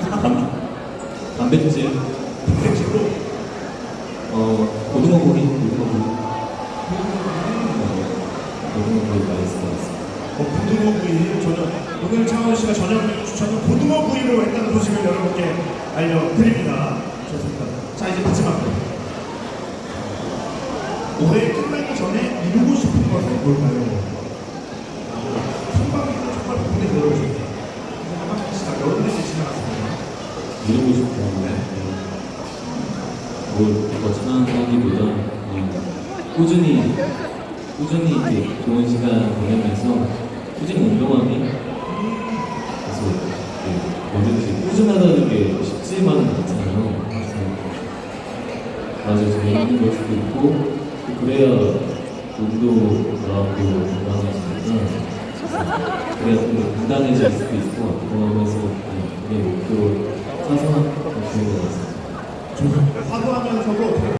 단, 단백질, 단백질로 어, 고등어 구이, 고등어 구이. 어, 고등어 구이 맛있을 것 같습니다. 어, 고등어 구이 저녁 오늘 창원 씨가 저녁 추천은 고등어 구이로 했다는 소식을 여러분께 알려드립니다. 좋습니다. 자 이제 마지막 올해 끝나기 전에 이루고 싶은 것은 뭘까요? 싶은 건데, 뭘더 찬하기보다 그냥 꾸준히, 꾸준히 이렇게 좋은 시간 보내면서 꾸준히 운동하기. 그래서 요즘 이렇게 꾸준하다는 게 쉽지만은 않잖아요. 그래서 맞아 재밌는 걸 수도 있고 또 그래야 운도 나고 건강해지니까 그래야 좀 건강해질 수도 있을 것 같고 같습니다. 화도하면서도